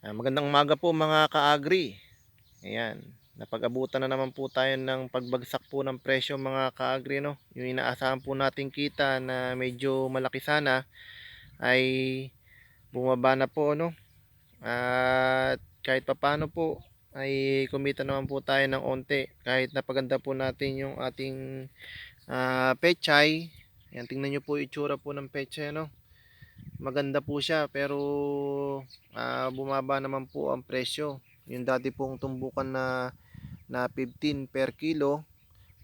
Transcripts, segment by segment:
Ah, magandang umaga po mga ka-agri. Ayan, napag-abutan na naman po tayo ng pagbagsak po ng presyo mga ka-agri no. Yung inaasahan po nating kita na medyo malaki sana ay bumaba na po no. At kahit papano po ay kumita naman po tayo ng onte kahit napaganda po natin yung ating ah, pechay. Ayan, tingnan nyo po itsura po ng pechay no maganda po siya pero ah, bumaba naman po ang presyo. Yung dati pong tumbukan na na 15 per kilo,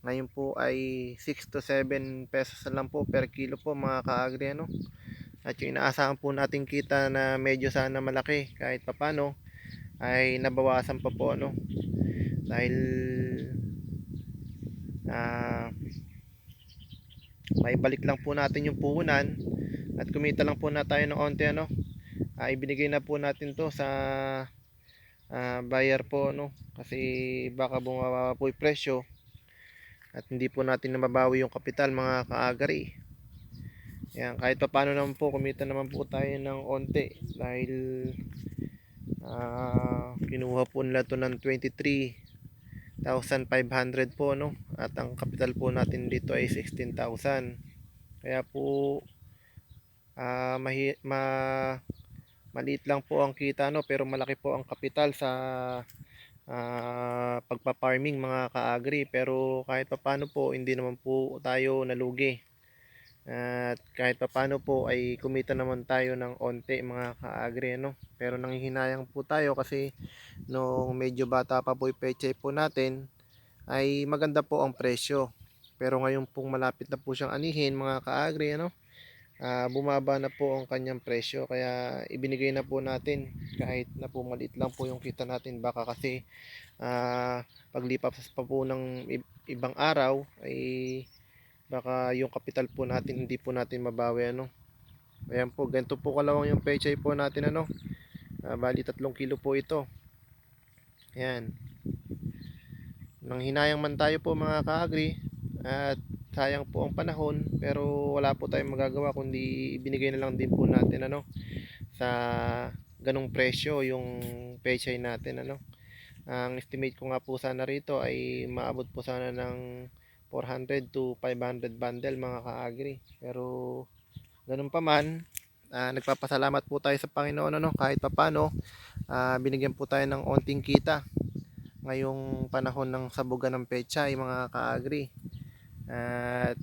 ngayon po ay 6 to 7 pesos lang po per kilo po mga kaagri ano. At yung inaasahan po natin kita na medyo sana malaki kahit papano ay nabawasan pa po ano. Dahil ah may balik lang po natin yung puhunan at kumita lang po na tayo ng onte ano uh, ibinigay na po natin to sa uh, buyer po no kasi baka bumaba po yung presyo at hindi po natin mababawi yung kapital mga kaagari. Yan kahit pa paano naman po kumita naman po tayo ng onte dahil uh, kinuha po nila to ng 23 1,500 po no at ang kapital po natin dito ay 16,000 kaya po uh, mahi, ma, maliit lang po ang kita no? Pero malaki po ang kapital sa uh, pagpa-farming mga kaagri. Pero kahit papano po hindi naman po tayo nalugi. At kahit papano po ay kumita naman tayo ng onte mga kaagri no? Pero nanghihinayang po tayo kasi nung medyo bata pa po yung peche po natin ay maganda po ang presyo. Pero ngayon pong malapit na po siyang anihin mga kaagri ano uh, bumaba na po ang kanyang presyo. Kaya ibinigay na po natin kahit na po maliit lang po yung kita natin. Baka kasi uh, paglipas pa po ng ibang araw ay baka yung kapital po natin hindi po natin mabawi ano. Ayan po ganito po kalawang yung pechay po natin ano. Uh, bali 3 kilo po ito. Ayan. Nang hinayang man tayo po mga kaagri at sayang po ang panahon pero wala po tayong magagawa kundi ibinigay na lang din po natin ano sa ganong presyo yung pechay natin ano ang estimate ko nga po sana rito ay maabot po sana ng 400 to 500 bundle mga kaagri. Pero ganun pa man, uh, nagpapasalamat po tayo sa Panginoon ano, kahit papano uh, binigyan po tayo ng onting kita ngayong panahon ng sabugan ng pecha ay mga kaagri. At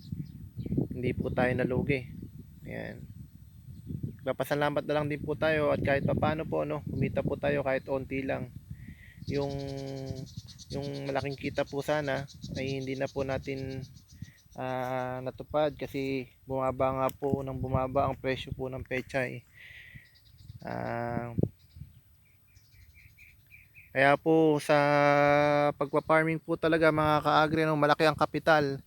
hindi po tayo nalugi. Ayan. Nagpapasalamat na lang din po tayo at kahit papano po no, kumita po tayo kahit onti lang yung yung malaking kita po sana ay hindi na po natin uh, natupad kasi bumaba nga po nang bumaba ang presyo po ng pechay uh, kaya po sa pagpa-farming po talaga mga kaagri no, malaki ang kapital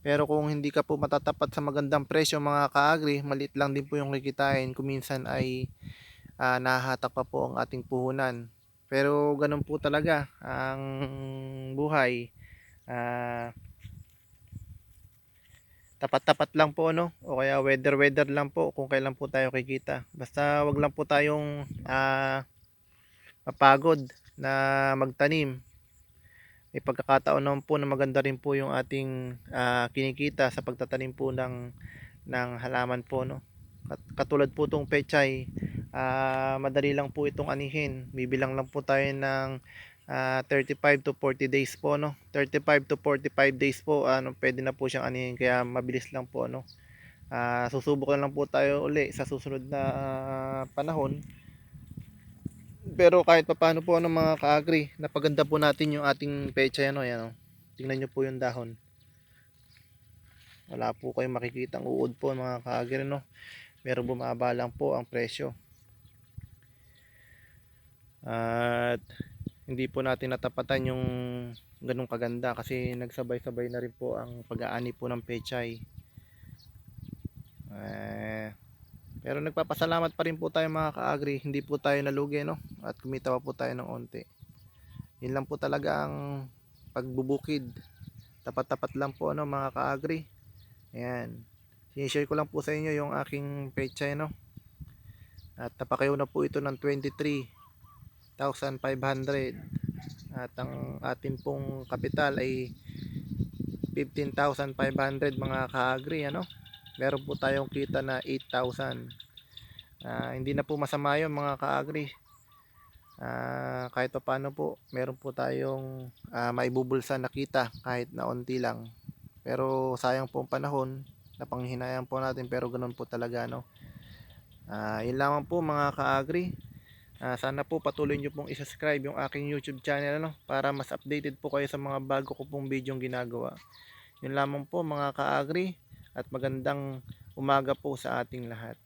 pero kung hindi ka po matatapat sa magandang presyo mga kaagri maliit lang din po yung kikitain kuminsan ay uh, nahahatak pa po ang ating puhunan pero ganun po talaga ang buhay. Ah, tapat-tapat lang po no o kaya weather weather lang po kung kailan po tayo kikita. Basta wag lang po tayong ah, mapagod na magtanim. May pagkakataon naman po na maganda rin po yung ating ah, kinikita sa pagtatanim po ng ng halaman po no. Katulad po tong pechay uh, madali lang po itong anihin. Bibilang lang po tayo ng uh, ah, 35 to 40 days po no? 35 to 45 days po ano pwede na po siyang anihin. Kaya mabilis lang po no? Uh, susubok lang po tayo uli sa susunod na uh, panahon pero kahit paano po ano mga kaagri napaganda po natin yung ating pecha ano yan oh. tingnan nyo po yung dahon. Wala po kayong makikita ang uod po mga kaagri no pero bumaba lang po ang presyo. At hindi po natin natapatan yung ganong kaganda kasi nagsabay-sabay na rin po ang pag-aani po ng pechay. eh, pero nagpapasalamat pa rin po tayo mga kaagri. Hindi po tayo nalugi no? At kumita pa po tayo ng onte yun lang po talaga ang pagbubukid. Tapat-tapat lang po ano mga kaagri. Ayan. Sinishare ko lang po sa inyo yung aking pechay no? At napakayo na po ito ng 23 8,500 at ang ating pong kapital ay 15,500 mga ka-agri ano meron po tayong kita na 8,000 Ah, hindi na po masama yun mga ka-agri. Ah, kahit pa paano po meron po tayong ah, maibubulsa na kita kahit na onti lang. Pero sayang po ang panahon napanghinayang po natin pero ganun po talaga no? Ah, yun lamang po mga ka-agri. Ah, sana po patuloy nyo pong isubscribe yung aking YouTube channel ano, para mas updated po kayo sa mga bago ko pong video ginagawa. Yun lamang po mga ka-agri at magandang umaga po sa ating lahat.